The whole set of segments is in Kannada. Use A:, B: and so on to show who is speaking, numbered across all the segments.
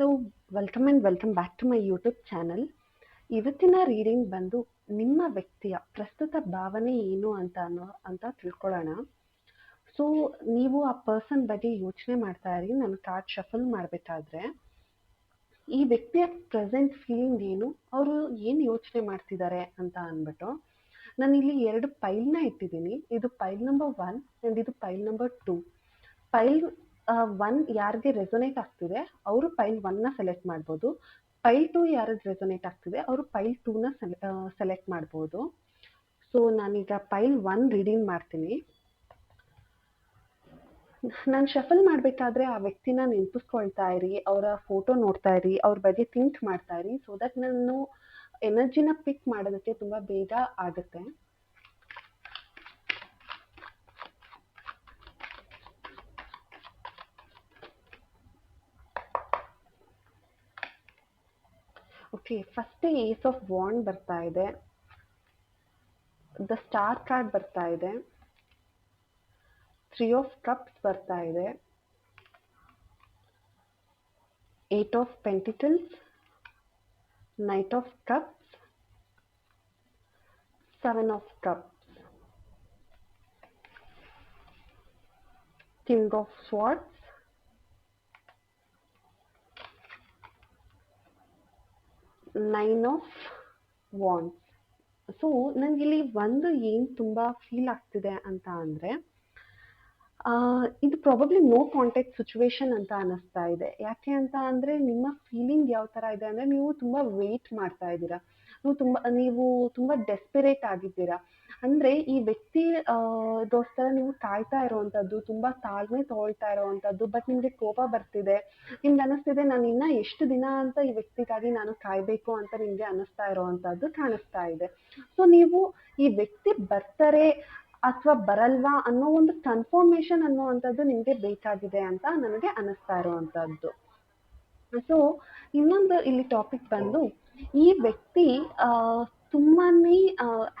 A: Hello welcome and welcome back to my YouTube channel ಇವತ್ತಿನ ರೀಡಿಂಗ್ ಬಂದು ನಿಮ್ಮ ವ್ಯಕ್ತಿಯ ಪ್ರಸ್ತುತ ಭಾವನೆ ಏನು ಅಂತ ಅನ್ನೋ ಅಂತ ತಿಳ್ಕೊಳ್ಳೋಣ. ಸೊ ನೀವು ಆ ಪರ್ಸನ್ ಬಗ್ಗೆ ಯೋಚನೆ ಮಾಡ್ತಾ ಇರಿ ನಾನು ಕಾರ್ಡ್ ಶಫಲ್ ಮಾಡಬೇಕಾದ್ರೆ. ಈ ವ್ಯಕ್ತಿಯ ಪ್ರೆಸೆಂಟ್ ಫೀಲಿಂಗ್ ಏನು, ಅವರು ಏನು ಯೋಚನೆ ಮಾಡ್ತಿದ್ದಾರೆ ಅಂತ ಅಂದ್ಬಿಟ್ಟು ನಾನು ಇಲ್ಲಿ ಎರಡು ಪೈಲ್ನ ಇಟ್ಟಿದ್ದೀನಿ. ಇದು ಪೈಲ್ ನಂಬರ್ ಒನ್ ಆ್ಯಂಡ್ ಇದು pile number two pile one ಯಾರಿಗೆ ರೆಸೊನೇಟ್ ಆಗ್ತಿದೆ, ಅವರು ಪೈಲ್ ಒನ್ನ ಸೆಲೆಕ್ಟ್ ಮಾಡ್ಬೋದು. ಪೈಲ್ ಟು ಯಾರಿಗೆ ರೆಸೊನೇಟ್ ಆಗ್ತಿದೆ, ಅವರು ಫೈಲ್ ಟೂನ ಸೆಲೆಕ್ಟ್ ಮಾಡ್ಬೋದು. ಸೊ ನಾನೀಗ ಫೈಲ್ ಒನ್ ರೀಡಿಂಗ್ ಮಾಡ್ತೀನಿ. ನಾನು ಶಫಲ್ ಮಾಡಬೇಕಾದ್ರೆ ಆ ವ್ಯಕ್ತಿನ ನೆನಪಿಸ್ಕೊಳ್ತಾ ಇರಿ, ಅವರ ಫೋಟೋ ನೋಡ್ತಾ ಇರಿ, ಅವ್ರ ಬಗ್ಗೆ ಥಿಂಕ್ ಮಾಡ್ತಾ ಇರಿ ಸೊ ದಟ್ ನಾನು ಎನರ್ಜಿನ ಪಿಕ್ ಮಾಡೋದಕ್ಕೆ ತುಂಬ ಬೇಗ ಆಗುತ್ತೆ. Okay first ace of wand ಬರ್ತಾ ಇದೆ. ದ ಸ್ಟಾರ್ ಕಾರ್ಡ್ ಬರ್ತಾ ಇದೆ. ತ್ರೀ ಆಫ್ ಕಪ್ಸ್ ಬರ್ತಾ ಇದೆ. Eight of pentacles knight of cups seven of cups king of swords nine of wands so ನನಗಿಲ್ಲಿ ಒಂದು ಏನು ತುಂಬ ಫೀಲ್ ಆಗ್ತಿದೆ ಅಂತ ಅಂದರೆ ಇದು ಪ್ರಾಬಬ್ಲಿ ನೋ ಕಾಂಟ್ಯಾಕ್ಟ್ ಸಿಚುವೇಶನ್ ಅಂತ ಅನ್ನಿಸ್ತಾ ಇದೆ. ಯಾಕೆ ಅಂತ ಅಂದರೆ, ನಿಮ್ಮ ಫೀಲಿಂಗ್ ಯಾವ ಥರ ಇದೆ ಅಂದರೆ, ನೀವು ತುಂಬ ವೆಯ್ಟ್ ಮಾಡ್ತಾ ಇದ್ದೀರಾ. ನೀವು ತುಂಬಾ ನೀವು ತುಂಬಾ ಡೆಸ್ಪಿರೇಟ್ ಆಗಿದ್ದೀರಾ? ಅಂದ್ರೆ ಈ ವ್ಯಕ್ತಿ ಗೋಸ್ಕರ ನೀವು ಕಾಯ್ತಾ ಇರೋವಂಥದ್ದು, ತುಂಬಾ ತಾಳ್ಮೆ ತೊಗೊಳ್ತಾ ಇರೋವಂಥದ್ದು ಬಟ್ ನಿಮಗೆ ಕೋಪ ಬರ್ತಿದೆ. ನಿಮ್ಗೆ ಅನ್ನಿಸ್ತಿದೆ ನಾನು ಇನ್ನ ಎಷ್ಟು ದಿನ ಅಂತ ಈ ವ್ಯಕ್ತಿಗಾಗಿ ನಾನು ಕಾಯಬೇಕು ಅಂತ ನಿಮಗೆ ಅನ್ನಿಸ್ತಾ ಇರೋವಂಥದ್ದು ಕಾಣಿಸ್ತಾ ಇದೆ. ಸೊ ನೀವು ಈ ವ್ಯಕ್ತಿ ಬರ್ತಾರೆ ಅಥವಾ ಬರಲ್ವಾ ಅನ್ನೋ ಒಂದು ಕನ್ಫರ್ಮೇಷನ್ ಅನ್ನುವಂಥದ್ದು ನಿಮಗೆ ಬೇಕಾಗಿದೆ ಅಂತ ನನಗೆ ಅನ್ನಿಸ್ತಾ ಇರುವಂಥದ್ದು. ಸೊ ಇನ್ನೊಂದು ಇಲ್ಲಿ ಟಾಪಿಕ್ ಬಂದು ಈ ವ್ಯಕ್ತಿ ತುಂಬಾನೇ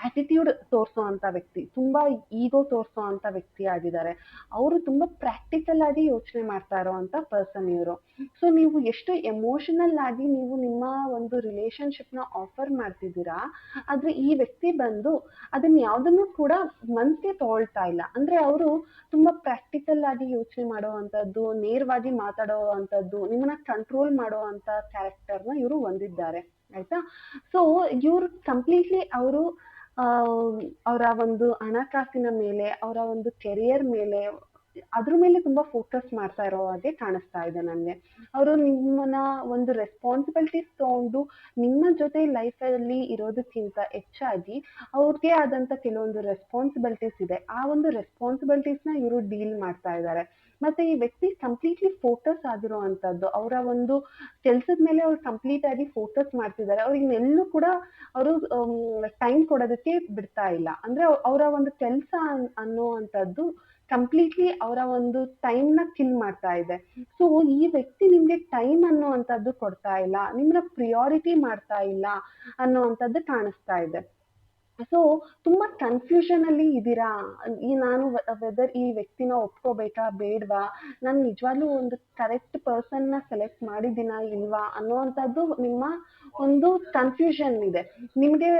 A: ಆಟಿಟ್ಯೂಡ್ ತೋರಿಸೋ ವ್ಯಕ್ತಿ, ತುಂಬಾ ಈಗೋ ತೋರಿಸೋ ಅಂತ ವ್ಯಕ್ತಿ ಆಗಿದ್ದಾರೆ. ಅವರು ತುಂಬಾ ಪ್ರಾಕ್ಟಿಕಲ್ ಆಗಿ ಯೋಚನೆ ಮಾಡ್ತಾ ಇರೋವಂಥ ಪರ್ಸನ್ ಇವರು. ಸೊ ನೀವು ಎಷ್ಟು ಎಮೋಷನಲ್ ಆಗಿ ನೀವು ನಿಮ್ಮ ಒಂದು ರಿಲೇಶನ್ಶಿಪ್ನ ಆಫರ್ ಮಾಡ್ತಿದ್ದೀರಾ, ಆದ್ರೆ ಈ ವ್ಯಕ್ತಿ ಬಂದು ಅದನ್ನ ಯಾವುದನ್ನು ಕೂಡ ಮನಸ್ಸಿಗೆ ತಗೊಳ್ತಾ ಇಲ್ಲ. ಅಂದ್ರೆ ಅವರು ತುಂಬಾ ಪ್ರಾಕ್ಟಿಕಲ್ ಆಗಿ ಯೋಚನೆ ಮಾಡುವಂಥದ್ದು, ನೇರವಾಗಿ ಮಾತಾಡೋ ಅಂಥದ್ದು ನಿಮ್ಮನ್ನ ಕಂಟ್ರೋಲ್ ಮಾಡೋ ಅಂಥ ಕ್ಯಾರೆಕ್ಟರ್ನ ಇವರು ಹೊಂದಿದ್ದಾರೆ. ಆಯ್ತಾ? ಸೊ ಇವ್ರು ಕಂಪ್ಲೀಟ್ಲಿ ಅವರು ಅವರ ಒಂದು ಹಣಕಾಸಿನ ಮೇಲೆ ಅವರ ಒಂದು ಕೆರಿಯರ್ ಮೇಲೆ ಅದ್ರ ಮೇಲೆ ತುಂಬಾ ಫೋಕಸ್ ಮಾಡ್ತಾ ಇರೋ ಹಾಗೆ ಕಾಣಿಸ್ತಾ ಇದೆ ನನಗೆ ಅವರು ನಿಮ್ಮನ್ನ ಒಂದು ರೆಸ್ಪಾನ್ಸಿಬಿಲಿಟೀಸ್ ತಗೊಂಡು ನಿಮ್ಮ ಜೊತೆ ಲೈಫಲ್ಲಿ ಇರೋದಕ್ಕಿಂತ ಹೆಚ್ಚಾಗಿ ಅವ್ರಿಗೆ ಆದಂತ ಕೆಲವೊಂದು ರೆಸ್ಪಾನ್ಸಿಬಿಲಿಟೀಸ್ ಇದೆ. ಆ ಒಂದು ರೆಸ್ಪಾನ್ಸಿಬಿಲಿಟೀಸ್ನ ಇವರು ಡೀಲ್ ಮಾಡ್ತಾ ಇದ್ದಾರೆ ಮತ್ತೆ ಈ ವ್ಯಕ್ತಿ ಕಂಪ್ಲೀಟ್ಲಿ ಫೋಕಸ್ ಆಗಿರೋ ಅಂಥದ್ದು, ಅವರ ಒಂದು ಕೆಲಸದ ಮೇಲೆ ಅವ್ರು ಕಂಪ್ಲೀಟ್ ಆಗಿ ಫೋಕಸ್ ಮಾಡ್ತಿದ್ದಾರೆ ಅವ್ರಿಗೆ ಎಲ್ಲೂ ಕೂಡ ಅವರು ಟೈಮ್ ಕೊಡೋದಕ್ಕೆ ಬಿಡ್ತಾ ಇಲ್ಲ. ಅಂದ್ರೆ ಅವರ ಒಂದು ಕೆಲಸ ಅನ್ನೋ ಅಂಥದ್ದು ಕಂಪ್ಲೀಟ್ಲಿ ಅವರ ಒಂದು ಟೈಮ್ನ ಕಿಲ್ ಮಾಡ್ತಾ ಇದೆ. ಸೊ ಈ ವ್ಯಕ್ತಿ ನಿಮ್ಗೆ ಟೈಮ್ ಅನ್ನೋ ಕೊಡ್ತಾ ಇಲ್ಲ, ನಿಮ್ನ ಪ್ರಿಯಾರಿಟಿ ಮಾಡ್ತಾ ಇಲ್ಲ ಅನ್ನೋ ಕಾಣಿಸ್ತಾ ಇದೆ. ಸೊ ಕನ್ಫ್ಯೂಷನ್ ಅಲ್ಲಿ ಇದ್ದೀರಾ ಈ ನಾನು ವೆದರ್ ಈ ವ್ಯಕ್ತಿನ ಒಪ್ಕೋಬೇಕಾ, ಬೇಡವಾ? ನಾನು ನಿಜವಾಗ್ಲೂ ಒಂದು ಕರೆಕ್ಟ್ ಪರ್ಸನ್ನ ಸೆಲೆಕ್ಟ್ ಮಾಡಿದ್ದೀನಾ ಇಲ್ವಾ ಅನ್ನೋವಂಥದ್ದು ನಿಮ್ಮ ಒಂದು ಕನ್ಫ್ಯೂಷನ್ ಇದೆ. ನಿಮಗೆ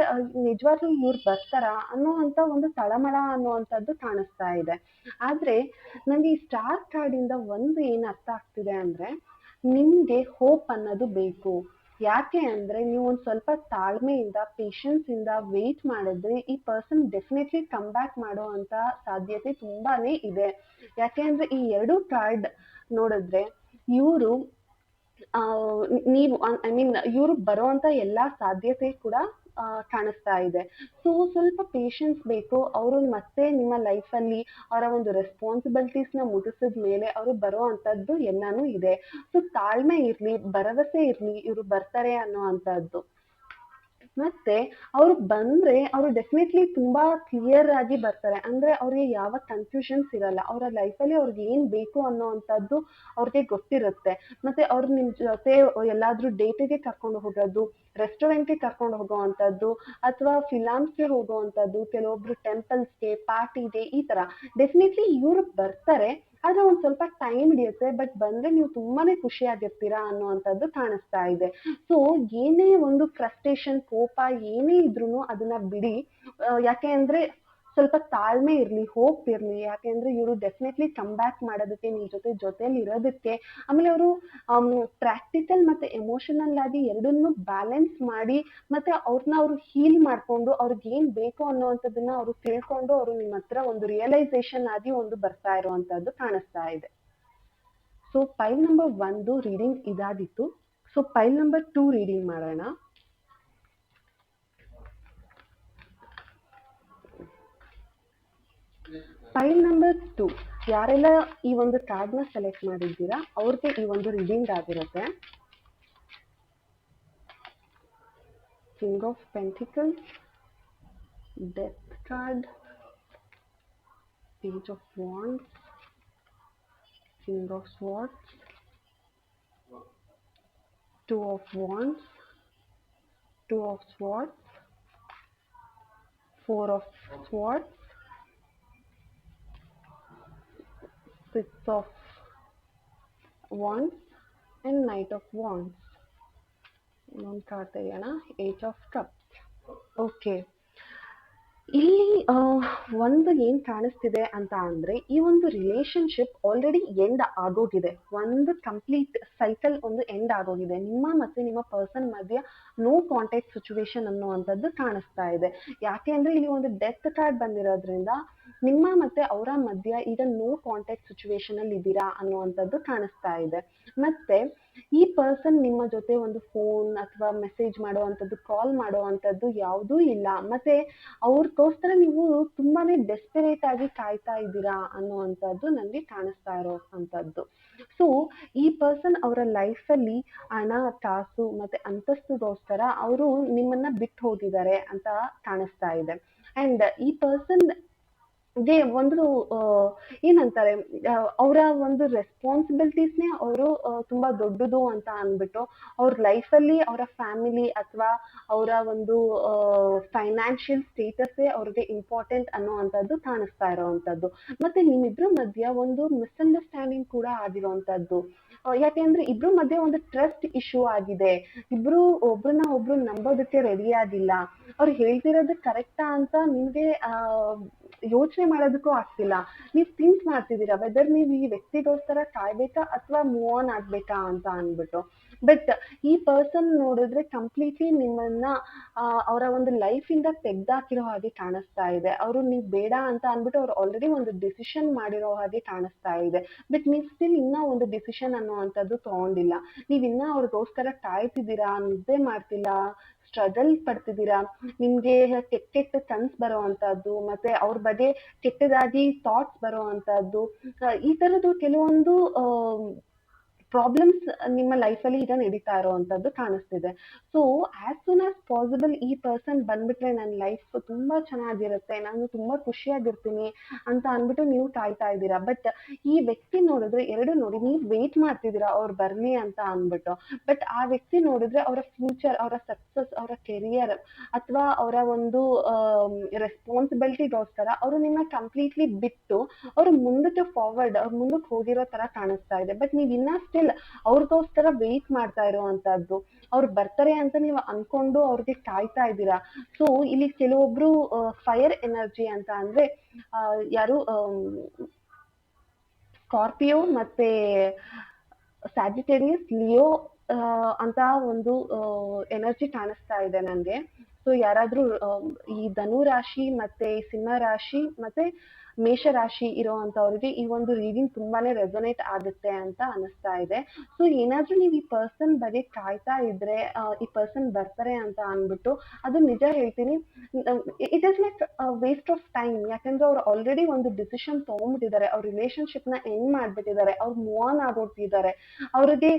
A: ನಿಜವಾಗ್ಲೂ ಇವ್ರು ಬರ್ತಾರಾ ಅನ್ನೋವಂಥ ಒಂದು ತಳಮಳ ಅನ್ನೋವಂಥದ್ದು ಕಾಣಿಸ್ತಾ ಇದೆ. ಆದ್ರೆ ನನಗೆ ಈ ಸ್ಟಾರ್ ಇಂದ ಒಂದು ಏನು ಅರ್ಥ ಆಗ್ತಿದೆ ಅಂದ್ರೆ, ನಿಮಗೆ ಹೋಪ್ ಅನ್ನೋದು ಬೇಕು. ಯಾಕೆ ಅಂದ್ರೆ ನೀವು ಒಂದು ಸ್ವಲ್ಪ ತಾಳ್ಮೆಯಿಂದ ಪೇಷನ್ಸಿಂದ ವೇಟ್ ಮಾಡಿದ್ರೆ ಈ ಪರ್ಸನ್ ಡೆಫಿನೆಟ್ಲಿ ಕಮ್ ಬ್ಯಾಕ್ ಮಾಡೋ ಅಂಥ ಸಾಧ್ಯತೆ ತುಂಬಾನೇ ಇದೆ. ಯಾಕೆ ಅಂದ್ರೆ ಈ ಎರಡು ಕಾರ್ಡ್ ನೋಡಿದ್ರೆ ಇವರು ನೀವು ಐ ಮೀನ್ ಇವರು ಬರೋವಂಥ ಎಲ್ಲಾ ಸಾಧ್ಯತೆ ಕೂಡ ಕಾಣಿಸ್ತಾ ಇದೆ. ಸೊ ಸ್ವಲ್ಪ ಪೇಷನ್ಸ್ ಬೇಕು. ಅವರು ಮತ್ತೆ ನಿಮ್ಮ ಲೈಫಲ್ಲಿ ಅವರ ಒಂದು ರೆಸ್ಪಾನ್ಸಿಬಿಲಿಟೀಸ್ನ ಮುಗಿಸಿದ ಮೇಲೆ ಅವರು ಬರೋ ಅಂಥದ್ದು ಎಲ್ಲಾನು ಇದೆ. ಸೊ ತಾಳ್ಮೆ ಇರಲಿ, ಭರವಸೆ ಇರಲಿ, ಇವರು ಬರ್ತಾರೆ ಅನ್ನೋ ಅಂಥದ್ದು ಮತ್ತೆ ಅವ್ರು ಬಂದ್ರೆ ಅವರು ಡೆಫಿನೆಟ್ಲಿ ತುಂಬಾ ಕ್ಲಿಯರ್ ಆಗಿ ಬರ್ತಾರೆ. ಅಂದ್ರೆ ಅವ್ರಿಗೆ ಯಾವ ಕನ್ಫ್ಯೂಷನ್ಸ್ ಇರಲ್ಲ. ಅವರ ಲೈಫಲ್ಲಿ ಅವ್ರಿಗೆ ಏನ್ ಬೇಕು ಅನ್ನೋವಂಥದ್ದು ಅವ್ರಿಗೆ ಗೊತ್ತಿರುತ್ತೆ. ಮತ್ತೆ ಅವ್ರು ನಿಮ್ ಜೊತೆ ಎಲ್ಲಾದ್ರೂ ಡೇಟಿಗೆ ಕರ್ಕೊಂಡು ಹೋಗೋದು ರೆಸ್ಟೋರೆಂಟ್ಗೆ ಕರ್ಕೊಂಡು ಹೋಗೋವಂಥದ್ದು ಅಥವಾ ಫಿಲಾಮ್ಸ್ಗೆ ಹೋಗೋವಂಥದ್ದು ಕೆಲವೊಬ್ರು ಟೆಂಪಲ್ಸ್ಗೆ ಪಾರ್ಟಿಗೆ ಈ ತರ. ಡೆಫಿನೆಟ್ಲಿ ಇವ್ರು ಬರ್ತಾರೆ. ಆದ್ರೆ ಒಂದ್ ಸ್ವಲ್ಪ ಟೈಮ್ ಹಿಡಿಯುತ್ತೆ ಬಟ್ ಬಂದ್ರೆ ನೀವು ತುಂಬಾನೇ ಖುಷಿ ಆಗಿರ್ತೀರಾ ಅನ್ನುವಂಥದ್ದು ಕಾಣಿಸ್ತಾ ಇದೆ. ಸೊ ಏನೇ ಒಂದು ಫ್ರಸ್ಟ್ರೇಷನ್ ಕೋಪ ಏನೇ ಇದ್ರೂನು ಅದನ್ನ ಬಿಡಿ. ಯಾಕೆ ಅಂದ್ರೆ ಸ್ವಲ್ಪ ತಾಳ್ಮೆ ಇರ್ಲಿ ಹೋಪ್ ಇರ್ಲಿ. ಯಾಕೆಂದ್ರೆ ಇವರು ಡೆಫಿನೆಟ್ಲಿ ಕಮ್ ಬ್ಯಾಕ್ ಮಾಡೋದಕ್ಕೆ ನಿಮ್ ಜೊತೆ ಜೊತೆಯಲ್ಲಿ ಇರೋದಕ್ಕೆ. ಆಮೇಲೆ ಅವರು ಪ್ರಾಕ್ಟಿಕಲ್ ಮತ್ತೆ ಎಮೋಷನಲ್ ಆಗಿ ಎರಡನ್ನೂ ಬ್ಯಾಲೆನ್ಸ್ ಮಾಡಿ ಮತ್ತೆ ಅವ್ರನ್ನ ಅವ್ರು ಹೀಲ್ ಮಾಡ್ಕೊಂಡು ಅವ್ರಿಗೆ ಏನ್ ಬೇಕು ಅನ್ನೋವಂಥದ್ದನ್ನ ಅವರು ತಿಳ್ಕೊಂಡು ಅವರು ನಿಮ್ಮ ಹತ್ರ ಒಂದು ರಿಯಲೈಸೇಷನ್ ಆಗಿ ಒಂದು ಬರ್ತಾ ಇರುವಂತಹದ್ದು ಕಾಣಿಸ್ತಾ ಇದೆ. ಸೊ ಪೈಲ್ ನಂಬರ್ ಒಂದು reading ಇದಾದಿತ್ತು so pile number two reading ಮಾಡೋಣ. ಫೈಲ್ ನಂಬರ್ ಟು ಯಾರೆಲ್ಲ ಈ ಒಂದು ಕಾರ್ಡ್ನ ಸೆಲೆಕ್ಟ್ ಮಾಡಿದ್ದೀರಾ ಅವ್ರಿಗೆ ಈ ಒಂದು ರೀಡಿಂಗ್ ಆಗಿರುತ್ತೆ. King of pentacle death card page of wands king of swords two of wands two of swords four of swords six of wands and knight of wands. ಇನ್ನೊಂದು ಕಾರ್ಡ್ ತೆಗೆಯೋಣ. ಏಟ್ ಆಫ್ ಕಪ್ಸ್ ಓಕೆ ಇಲ್ಲಿ ಒಂದು ಏನು ಕಾಣಿಸ್ತಿದೆ ಅಂತ ಅಂದರೆ ಈ ಒಂದು ರಿಲೇಶನ್ಶಿಪ್ ಆಲ್ರೆಡಿ ಎಂಡ್ ಆಗೋಗಿದೆ. ಒಂದು ಕಂಪ್ಲೀಟ್ ಸೈಕಲ್ ಒಂದು ಎಂಡ್ ಆಗೋಗಿದೆ. ನಿಮ್ಮ ಮತ್ತೆ ನಿಮ್ಮ ಪರ್ಸನ್ ಮಧ್ಯ ನೋ ಕಾಂಟ್ಯಾಕ್ಟ್ ಸಿಚುವೇಶನ್ ಅನ್ನುವಂಥದ್ದು ಕಾಣಿಸ್ತಾ ಇದೆ. ಯಾಕೆ ಅಂದರೆ ಇಲ್ಲಿ ಒಂದು ಡೆತ್ ಕಾರ್ಡ್ ಬಂದಿರೋದ್ರಿಂದ ನಿಮ್ಮ ಮತ್ತೆ ಅವರ ಮಧ್ಯ ಈಗ ನೋ ಕಾಂಟ್ಯಾಕ್ಟ್ ಸಿಚುವೇಶನ್ ಅಲ್ಲಿ ಇದ್ದೀರಾ ಅನ್ನುವಂಥದ್ದು ಕಾಣಿಸ್ತಾ ಇದೆ. ಮತ್ತೆ ಈ ಪರ್ಸನ್ ನಿಮ್ಮ ಜೊತೆ ಒಂದು ಫೋನ್ ಅಥವಾ ಮೆಸೇಜ್ ಮಾಡುವಂಥದ್ದು ಕಾಲ್ ಮಾಡುವಂಥದ್ದು ಯಾವುದೂ ಇಲ್ಲ. ಮತ್ತೆ ಅವ್ರಿಗೋಸ್ಕರ ನೀವು ತುಂಬಾನೇ ಡೆಸ್ಪರೇಟ್ ಆಗಿ ಕಾಯ್ತಾ ಇದ್ದೀರಾ ಅನ್ನುವಂಥದ್ದು ನನಗೆ ಕಾಣಿಸ್ತಾ ಇರೋ ಅಂಥದ್ದು. ಸೊ ಈ ಪರ್ಸನ್ ಅವರ ಲೈಫಲ್ಲಿ ಹಣ, ಕಾಸು ಮತ್ತೆ ಅಂತಸ್ತುಗೋಸ್ಕರ ಅವರು ನಿಮ್ಮನ್ನ ಬಿಟ್ಟು ಹೋಗಿದ್ದಾರೆ ಅಂತ ಕಾಣಿಸ್ತಾ ಇದೆ. ಅಂಡ್ ಈ ಪರ್ಸನ್ ಗೆ ಒಂದು ಏನಂತಾರೆ ಅವರ ಒಂದು ರೆಸ್ಪಾನ್ಸಿಬಿಲಿಟೀಸ್ನೇ ಅವರು ತುಂಬಾ ದೊಡ್ಡದು ಅಂತ ಅಂದ್ಬಿಟ್ಟು ಅವ್ರ ಲೈಫಲ್ಲಿ ಅವರ ಫ್ಯಾಮಿಲಿ ಅಥವಾ ಅವರ ಒಂದು ಫೈನಾನ್ಷಿಯಲ್ ಸ್ಟೇಟಸ್ಸೇ ಅವ್ರಿಗೆ ಇಂಪಾರ್ಟೆಂಟ್ ಅನ್ನೋವಂಥದ್ದು ಕಾಣಿಸ್ತಾ ಇರೋವಂಥದ್ದು. ಮತ್ತೆ ನಿಮ್ಮಿಬ್ರ ಮಧ್ಯ ಒಂದು ಮಿಸ್ಅಂಡರ್ಸ್ಟ್ಯಾಂಡಿಂಗ್ ಕೂಡ ಆಗಿರೋವಂಥದ್ದು. ಯಾಕೆಂದ್ರೆ ಇಬ್ರ ಮಧ್ಯೆ ಒಂದು ಟ್ರಸ್ಟ್ ಇಶ್ಯೂ ಆಗಿದೆ. ಇಬ್ರು ಒಬ್ರನ್ನ ಒಬ್ರು ನಂಬೋದಕ್ಕೆ ರೆಡಿ ಆಗಿಲ್ಲ. ಅವ್ರು ಹೇಳ್ತಿರೋದು ಕರೆಕ್ಟಾ ಅಂತ ನಿಮ್ಗೆ ಯೋಚನೆ ಮಾಡೋದಕ್ಕೂ ಆಗ್ತಿಲ್ಲ. ನೀವು ಥಿಂಕ್ ಮಾಡ್ತಿದ್ದೀರಾ ವೆದರ್ ನೀವು ಈ ವ್ಯಕ್ತಿಗೋಸ್ಕರ ಕಾಯ್ಬೇಕಾ ಅಥವಾ ಮೂವ್ ಆನ್ ಆಗ್ಬೇಕಾ ಅಂತ ಅಂದ್ಬಿಟ್ಟು. ಬಟ್ ಈ ಪರ್ಸನ್ ನೋಡಿದ್ರೆ ಕಂಪ್ಲೀಟ್ಲಿ ನಿಮ್ಮನ್ನ ಅವರ ಒಂದು ಲೈಫ್ ಇಂದ ತೆಗ್ದಾಕಿರೋ ಹಾಗೆ ಕಾಣಿಸ್ತಾ ಇದೆ. ಅವರು ನೀವು ಬೇಡ ಅಂತ ಅಂದ್ಬಿಟ್ಟು ಅವ್ರು ಆಲ್ರೆಡಿ ಒಂದು ಡಿಸಿಷನ್ ಮಾಡಿರೋ ಹಾಗೆ ಕಾಣಿಸ್ತಾ ಇದೆ. ಬಟ್ ನೀವು ಸ್ಟಿಲ್ ಇನ್ನ ಒಂದು ಡಿಸಿಷನ್ ಅನ್ನುವಂಥದ್ದು ತಗೊಂಡಿಲ್ಲ. ನೀವ್ ಇನ್ನ ಅವ್ರಿಗೋಸ್ಕರ ಕಾಯ್ತಿದ್ದೀರಾ ನಿದ್ದೆ ಮಾಡ್ತಿಲ್ಲ ಸ್ಟ್ರಗಲ್ ಪಡ್ತಿದ್ದೀರಾ ನಿಮ್ಗೆ ಕೆಟ್ಟ ಕೆಟ್ಟ ಕನ್ಸ್ ಬರೋವಂಥದ್ದು ಮತ್ತೆ ಅವ್ರ ಬಗ್ಗೆ ಕೆಟ್ಟದಾಗಿ ಥಾಟ್ಸ್ ಬರೋವಂಥದ್ದು ಆ, ಈ ತರದ್ದು ಕೆಲವೊಂದು ಪ್ರಾಬ್ಲಮ್ಸ್ ನಿಮ್ಮ ಲೈಫಲ್ಲಿ ಈಗ ನಡೀತಾ ಇರೋವಂಥದ್ದು ಕಾಣಿಸ್ತಿದೆ. So as soon as possible ಈ ಪರ್ಸನ್ ಬಂದ್ಬಿಟ್ರೆ ನನ್ನ ಲೈಫ್ ತುಂಬಾ ಚೆನ್ನಾಗಿರುತ್ತೆ, ನಾನು ತುಂಬಾ ಖುಷಿಯಾಗಿರ್ತೀನಿ ಅಂತ ಅಂದ್ಬಿಟ್ಟು ನೀವು ಕಾಯ್ತಾ ಇದ್ದೀರಾ. ಬಟ್ ಈ ವ್ಯಕ್ತಿ ನೋಡಿದ್ರೆ, ಎರಡು ನೋಡಿ, ನೀವು ವೇಟ್ ಮಾಡ್ತಿದ್ದೀರಾ ಅವ್ರು ಬರ್ಲಿ ಅಂತ ಅಂದ್ಬಿಟ್ಟು. ಬಟ್ ಆ ವ್ಯಕ್ತಿ ನೋಡಿದ್ರೆ ಅವರ ಫ್ಯೂಚರ್ ಅವರ ಸಕ್ಸಸ್ ಅವರ ಕೆರಿಯರ್ ಅಥವಾ ಅವರ ಒಂದು ರೆಸ್ಪಾನ್ಸಿಬಿಲಿಟಿಗೋಸ್ಕರ ಅವರು ನಿಮ್ಮ ಕಂಪ್ಲೀಟ್ಲಿ ಬಿಟ್ಟು ಅವರು ಮುಂದಕ್ಕೆ ಫಾರ್ವರ್ಡ್ ಅವ್ರ ಮುಂದಕ್ಕೆ ಹೋಗಿರೋ ತರ ಕಾಣಿಸ್ತಾ ಇದೆ. ಬಟ್ ನೀವು ಇನ್ನ ಸ್ಟಿಲ್ ಅವ್ರಿಗೋಸ್ಕರ ವೇಟ್ ಮಾಡ್ತಾ ಇರುವಂತದ್ದು ಅವ್ರು ಬರ್ತಾರೆ ಅಂತ ನೀವು ಅನ್ಕೊಂಡು ಅವ್ರಿಗೆ ಕಾಯ್ತಾ ಇದ್ದೀರಾ? ಸೊ ಇಲ್ಲಿ ಕೆಲವೊಬ್ರು ಫೈರ್ ಎನರ್ಜಿ ಅಂತ ಅಂದ್ರೆ ಯಾರು ಸ್ಕಾರ್ಪಿಯೋ ಮತ್ತೆ ಸ್ಯಾಜಿಟೇರಿಯಸ್ ಲಿಯೋ ಅಂತ ಒಂದು ಎನರ್ಜಿ ಕಾಣಿಸ್ತಾ ಇದೆ ನನಗೆ ಸೊ ಯಾರಾದ್ರೂ ಈ ಧನು ರಾಶಿ ಮತ್ತೆ ಸಿಂಹ ರಾಶಿ ಮತ್ತೆ ಮೇಷ ರಾಶಿ ಇರೋವಂಥವ್ರಿಗೆ ಈ ಒಂದು ರೀಡಿಂಗ್ ತುಂಬಾನೇ ರೆಸೊನೇಟ್ ಆಗುತ್ತೆ ಅಂತ ಅನಿಸ್ತಾ ಇದೆ. ಸೊ ಏನಾದ್ರೂ ನೀವು ಈ ಪರ್ಸನ್ ಬಗ್ಗೆ ಕಾಯ್ತಾ ಇದ್ರೆ ಈ ಪರ್ಸನ್ ಬರ್ತಾರೆ ಅಂತ ಅಂದ್ಬಿಟ್ಟು ಅದು ನಿಜ ಹೇಳ್ತೀನಿ. It is like waste of time ಯಾಕಂದ್ರೆ ಅವ್ರು ಆಲ್ರೆಡಿ ಒಂದು ಡಿಸಿಷನ್ ತಗೊಂಡ್ಬಿಟ್ಟಿದ್ದಾರೆ. ಅವ್ರ ರಿಲೇಶನ್ಶಿಪ್ನ ಎಂಡ್ ಮಾಡ್ಬಿಟ್ಟಿದ್ದಾರೆ. ಅವ್ರು ಮೂವ್ ಆನ್ ಆಗೋಗ್ತಿದ್ದಾರೆ. ಅವ್ರಿಗೆ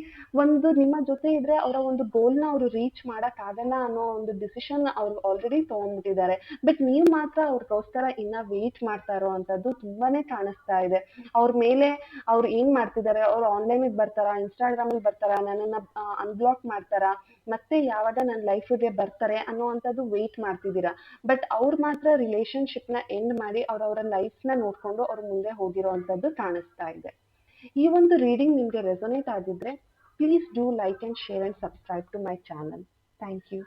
A: ಒಂದು ನಿಮ್ಮ ಜೊತೆ ಇದ್ರೆ ಅವರ ಒಂದು ಗೋಲ್ನ ಅವರು ರೀಚ್ ಮಾಡಕ್ ಆಗಲ್ಲ ಅನ್ನೋ ಒಂದು ಡಿಸಿಷನ್ ಅವ್ರು ಆಲ್ರೆಡಿ ತಗೊಂಡ್ಬಿಟ್ಟಿದ್ದಾರೆ. ಬಟ್ ನೀವು ಮಾತ್ರ ಅವ್ರಿಗೋಸ್ಕರ ಇನ್ನ ವೇಟ್ ಮಾಡ್ತಾ ಇರೋ ಆಗಿರುವಂತದ್ದು ತುಂಬಾನೇ ಕಾಣಿಸ್ತಾ ಇದೆ. ಅವ್ರ ಮೇಲೆ ಅವ್ರು ಏನ್ ಮಾಡ್ತಿದ್ದಾರೆ, ಅವ್ರು ಆನ್ಲೈನ್ ಬರ್ತಾರಾ ಇನ್ಸ್ಟಾಗ್ರಾಮ್ ಬರ್ತಾರಾ, ನನ್ನನ್ನ ಅನ್ಬ್ಲಾಕ್ ಮಾಡ್ತಾರಾ, ಮತ್ತೆ ಯಾವಾಗ ನನ್ನ ಲೈಫ್ಗೆ ಬರ್ತಾರೆ ಅನ್ನುವಂಥದ್ದು ವೇಟ್ ಮಾಡ್ತಿದ್ದೀರಾ. ಬಟ್ ಅವ್ರು ಮಾತ್ರ ರಿಲೇಶನ್ಶಿಪ್ನ ಎಂಡ್ ಮಾಡಿ ಅವ್ರವ್ರ ಲೈಫ್ನ ನೋಡ್ಕೊಂಡು ಅವ್ರ ಮುಂದೆ ಹೋಗಿರುವಂತದ್ದು ಕಾಣಿಸ್ತಾ ಇದೆ. ಈ ಒಂದು ರೀಡಿಂಗ್ ನಿಮ್ಗೆ ರೆಸೊನೇಟ್ ಆಗಿದ್ರೆ please do like and share and subscribe to my channel thank you